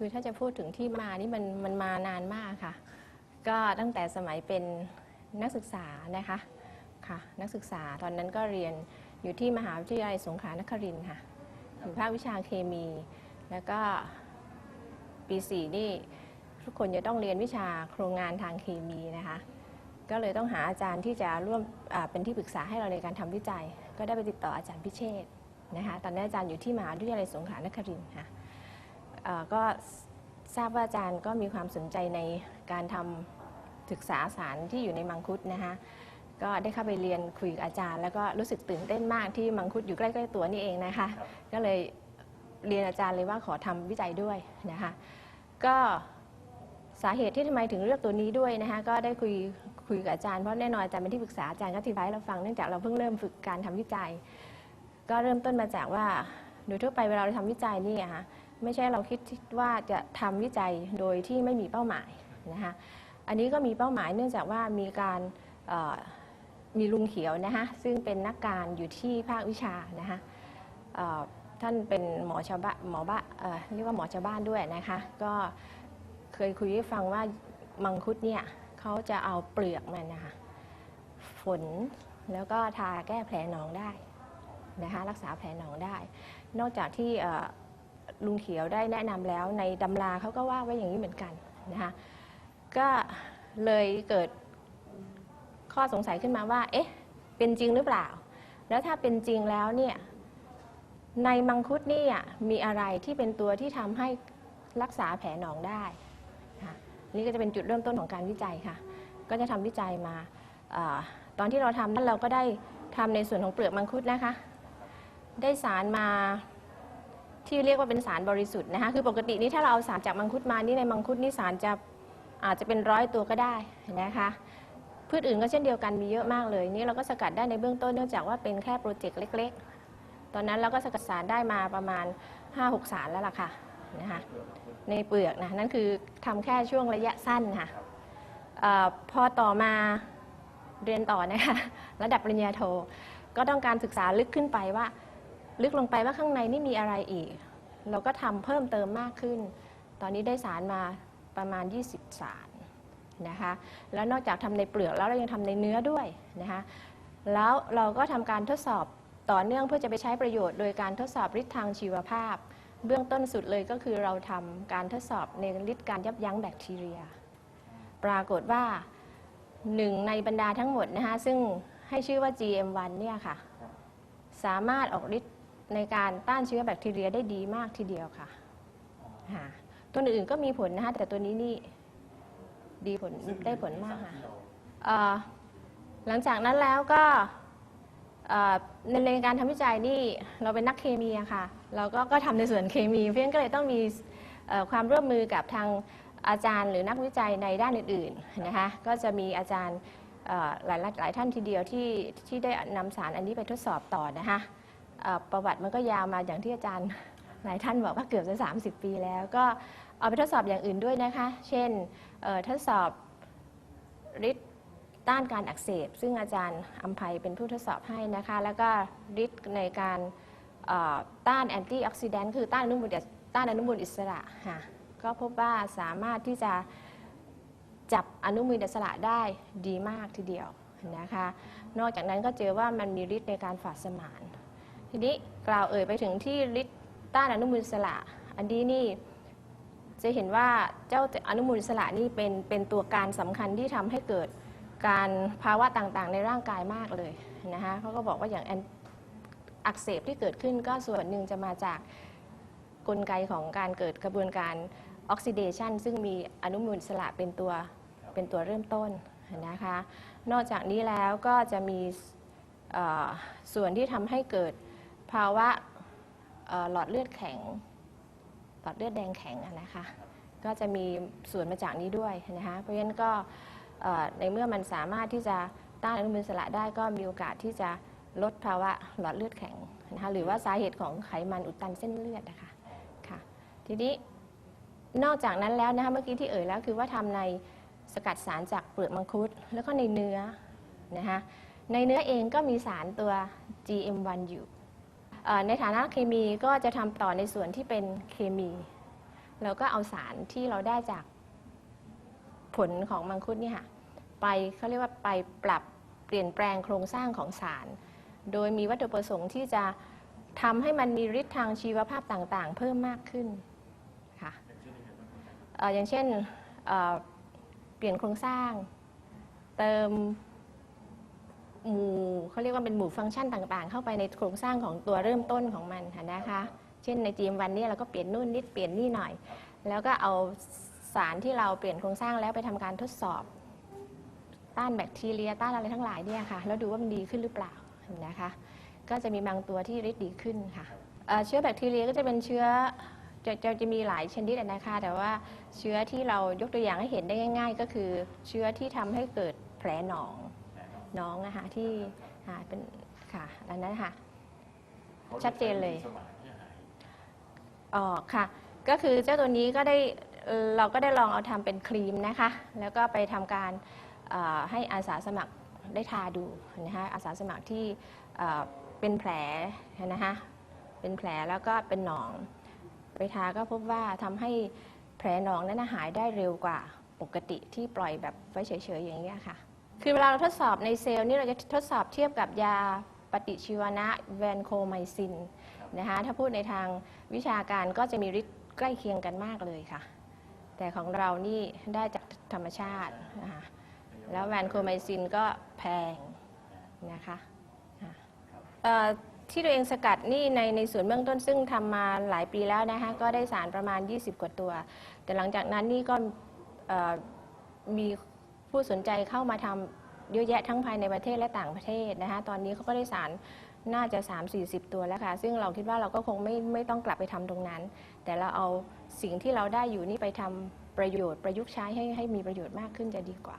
คือถ้าจะพูดถึงที่มานี่มันมันมานานมากค่ะ ก็ตั้งแต่สมัยเป็นนักศึกษานะคะค่ะนักศึกษาตอนนั้นก็เรียนอยู่ที่มหาวิทยาลัยสงขลานครินทร์ค่ะอยู่ภาควิชาเคมี แล้วก็ปีสี่นี่ทุกคนจะต้องเรียนวิชาโครงงานทางเคมีนะคะ ก็เลยต้องหาอาจารย์ที่จะร่วมเป็นที่ปรึกษาให้เราในการทำวิจัย ก็ได้ไปติดต่ออาจารย์พิเชษนะคะตอนนั้นอาจารย์อยู่ที่มหาวิทยาลัยสงขลานครินทร์ค่ะ อ่อก็ทราบว่าอาจารย์ก็มีความสนใจในการทำศึกษาสารที่อยู่ในมังคุดนะคะก็ได้เข้าไปเรียนคุยกับอาจารย์ แล้วก็รู้สึกตื่นเต้นมากที่มังคุดอยู่ใกล้ๆตัวนี่เองนะคะ ก็เลยเรียนอาจารย์เลยว่าขอทำวิจัยด้วยนะคะก็สาเหตุที่ทำไมถึงเลือกตัวนี้ด้วยนะคะก็ได้คุยคุยกับอาจารย์เพราะแน่นอนอาจารย์เป็นที่ปรึกษาอาจารย์ก็อธิบายเราฟังเนื่องจากเราเพิ่งเริ่มฝึกการทำวิจัย ก็เริ่มต้นมาจากว่าโดยทั่วไปเวลาเราทำวิจัยนี่อะค่ะ ไม่ใช่เราคิดว่าจะทำวิจัยโดยที่ไม่มีเป้าหมายนะคะอันนี้ก็มีเป้าหมายเนื่องจากว่ามีการมีลุงเขียวนะคะซึ่งเป็นนักการอยู่ที่ภาควิชานะคะท่านเป็นหมอชาวบ้านหมอบ้าเรียกว่าหมอชาวบ้านด้วยนะคะก็เคยคุยให้ฟังว่ามังคุดเนี่ยเขาจะเอาเปลือกมันนะคะฝนแล้วก็ทาแก้แผลหนองได้นะคะรักษาแผลหนองได้ นอกจากที่ ลุงเขียวได้แนะนำแล้วในตำราเขาก็ว่าไว้อย่างนี้เหมือนกันนะคะก็เลยเกิดข้อสงสัยขึ้นมาว่า เอ๊ะ เป็นจริงหรือเปล่า แล้วถ้าเป็นจริงแล้วเนี่ยในมังคุดนี่มีอะไรที่เป็นตัวที่ทำให้รักษาแผลหนองได้นะคะนี่ก็จะเป็นจุดเริ่มต้นของการวิจัยค่ะ ก็จะทำวิจัยมาอาตอนที่เราทำนั้นเราก็ได้ทำในส่วนของเปลือกมังคุดนะคะ ได้สารมา ที่เรียกว่าเป็นสารบริสุทธิ์นะคะคือปกตินี่ถ้าเราเอาสารจากมังคุดมานี่ในมังคุดนี่สารจะอาจจะเป็นร้อยตัวก็ได้นะคะพืชอื่นก็เช่นเดียวกันมีเยอะมากเลยนี่เราก็สกัดได้ในเบื้องต้นเนื่องจากว่าเป็นแค่โปรเจกต์เล็ก ๆ ตอนนั้นเราก็สกัดสารได้มาประมาณ 5-6 สารแล้วล่ะค่ะนะคะในเปลือกนะนั่นคือทำแค่ช่วงระยะสั้นค่ะออพอต่อมาเรียนต่อนะคะระดับปริญญาโทก็ต้องการศึกษาลึกขึ้นไปว่า ลึกลงไปว่าข้างในนี่มีอะไรอีก เราก็ทำเพิ่มเติมมากขึ้น ตอนนี้ได้สารมาประมาณ 20 สารนะคะแล้วนอกจากทำในเปลือกแล้วเรายังทำในเนื้อด้วยนะคะแล้วเราก็ทำการทดสอบต่อเนื่องเพื่อจะไปใช้ประโยชน์โดยการทดสอบฤทธิ์ทางชีวภาพ เบื้องต้นสุดเลยก็คือเราทำการทดสอบในฤทธิ์การยับยั้งแบคทีเรีย ปรากฏว่าหนึ่งในบรรดาทั้งหมดนะคะซึ่งให้ชื่อว่า GM1 เนี่ยค่ะสามารถออกฤทธิ์ ในการต้านเชื้อแบคทีเรียได้ดีมากทีเดียวค่ะค่ะตัวอื่นๆก็มีผลนะคะแต่ตัวนี้นี่ดีผลได้ผลมากค่ะเอ่อหลังจากนั้นแล้วก็เอ่อในในการทำวิจัยนี่เราเป็นนักเคมีอะค่ะ เราก็ก็ทำในส่วนเคมี เพราะฉะนั้นก็เลยต้องมีเอ่อความร่วมมือกับทางอาจารย์ หรือนักวิจัยในด้านอื่นๆนะคะก็จะมีอาจารย์เอ่อหลายหลายท่านทีเดียวที่ที่ได้นำสารอันนี้ไปทดสอบต่อนะคะเอ่อ ประวัติมันก็ยาวมาอย่างที่อาจารย์หลายท่านบอกว่าเกือบจะ 30 ปีแล้ว ก็เอาไปทดสอบอย่างอื่นด้วยนะคะ เช่นทดสอบฤทธิ์ต้านการอักเสบ ซึ่งอาจารย์อัมภัยเป็นผู้ทดสอบให้นะคะ แล้วก็ฤทธิ์ในการต้านแอนตี้ออกซิแดนต์คือต้านอนุมูลต้านอนุมูลอิสระค่ะก็พบว่าสามารถที่จะจับอนุมูลอิสระได้ดีมากทีเดียวนะคะ นอกจากนั้นก็เจอว่ามันมีฤทธิ์ในการฝาดสมาน ทีนี้กล่าวเอ่ยไปถึงที่ฤทธิ์ต้านอนุมูลอิสระ อันนี้นี่จะเห็นว่าเจ้าอนุมูลอิสระนี่เป็นเป็นตัวการสำคัญที่ทำให้เกิดการภาวะต่างๆ ในร่างกายมากเลยนะคะเขาก็บอกว่าอย่างอักเสบที่เกิดขึ้นก็ส่วนหนึ่งจะมาจากกลไกของการเกิดกระบวนการออกซิเดชันซึ่งมีอนุมูลอิสระเป็นตัวเป็นตัวเริ่มต้นนะคะ นอกจากนี้แล้วก็จะมีส่วนที่ทำให้เกิด ภาวะหลอดเลือดแข็ง หลอดเลือดแดงแข็งนะคะก็จะมีส่วนมาจากนี้ด้วยนะคะเพราะฉะนั้นก็ในเมื่อมันสามารถที่จะต้านอนุมูลอิสระได้ก็มีโอกาสที่จะลดภาวะหลอดเลือดแข็งนะคะหรือว่าสาเหตุของไขมันอุดตันเส้นเลือดนะคะค่ะทีนี้นอกจากนั้นแล้วนะคะเมื่อกี้ที่เอ่ยแล้วคือว่าทำในสกัดสารจากเปลือกมังคุด แล้วก็ในเนื้อนะคะในเนื้อเองก็มีสารตัว GM1 อยู่ ในฐานะเคมีก็จะทำต่อในส่วนที่เป็นเคมีเราก็เอาสารที่เราได้จากผลของมังคุดนี่ค่ะไปเขาเรียกว่าไปปรับเปลี่ยนแปลงโครงสร้างของสาร โดยมีวัตถุประสงค์ที่จะทำให้มันมีฤทธิ์ทางชีวภาพต่างๆ เพิ่มมากขึ้นค่ะอย่างเช่นเปลี่ยนโครงสร้าง เติม หมู่เขาเรียกว่าเป็นหมู่ฟังก์ชันต่างๆ เข้าไปในโครงสร้างของตัวเริ่มต้นของมันค่ะนะคะ เช่นใน GM1 เนี่ยเราก็เปลี่ยนนู่นนิดเปลี่ยนนี่หน่อย แล้วก็เอาสารที่เราเปลี่ยนโครงสร้างแล้วไปทำการทดสอบ ต้านแบคทีเรียต้านอะไรทั้งหลายเนี่ยค่ะแล้วดูว่ามันดีขึ้นหรือเปล่านะคะ ก็จะมีบางตัวที่ฤทธิ์ดีขึ้นค่ะเอ่อเชื้อแบคทีเรียก็จะเป็นเชื้อจะจะจะมีหลายชนิดอะนะคะ แต่ว่าเชื้อที่เรายกตัวอย่างให้เห็นได้ง่าย ๆ ก็คือเชื้อที่ทำให้เกิดแผลหนองห น้องนะคะที่อ่าเป็นค่ะอันนั้นค่ะ ชัดเจนเลยอ๋อค่ะ ก็คือเจ้าตัวนี้ก็ได้เอ่อเราก็ได้ลองเอาทำเป็นครีมนะคะ แล้วก็ไปทำการเอ่อให้อาสาสมัครได้ทาดูนะคะอาสาสมัครที่เอ่อเป็นแผลนะคะเป็นแผลแล้วก็เป็นหนอง ไปทาก็พบว่าทำให้แผลหนองนั้นนะหายได้เร็วกว่าปกติที่ปล่อยแบบไว้เฉยๆอย่างนี้ยค่ะ คือเวลาเราทดสอบในเซลล์นี่เราจะทดสอบเทียบกับยาปฏิชีวนะแวนโคไมซินนะคะถ้าพูดในทางวิชาการก็จะมีฤทธิ์ใกล้เคียงกันมากเลยค่ะ แต่ของเรานี่ได้จากธรรมชาตินะคะแล้วแวนโคไมซินก็แพงนะคะอะเอ่อที่ตัวเองสกัดนี่ในในส่วนเบื้องต้นซึ่งทำมาหลายปีแล้วนะคะก็ได้สารประมาณ 20 กว่าตัว แต่หลังจากนั้นนี่ก็เอ่อมี ผู้สนใจเข้ามาทำเยอะแยะทั้งภายในประเทศและต่างประเทศนะคะตอนนี้เขาก็ได้สารน่าจะ 3-40 ตัวแล้วค่ะ ซึ่งเราคิดว่าเราก็คงไม่ไม่ต้องกลับไปทำตรงนั้น แต่เราเอาสิ่งที่เราได้อยู่นี่ไปทำประโยชน์ประยุกต์ใช้ให้ให้มีประโยชน์มากขึ้นจะดีกว่า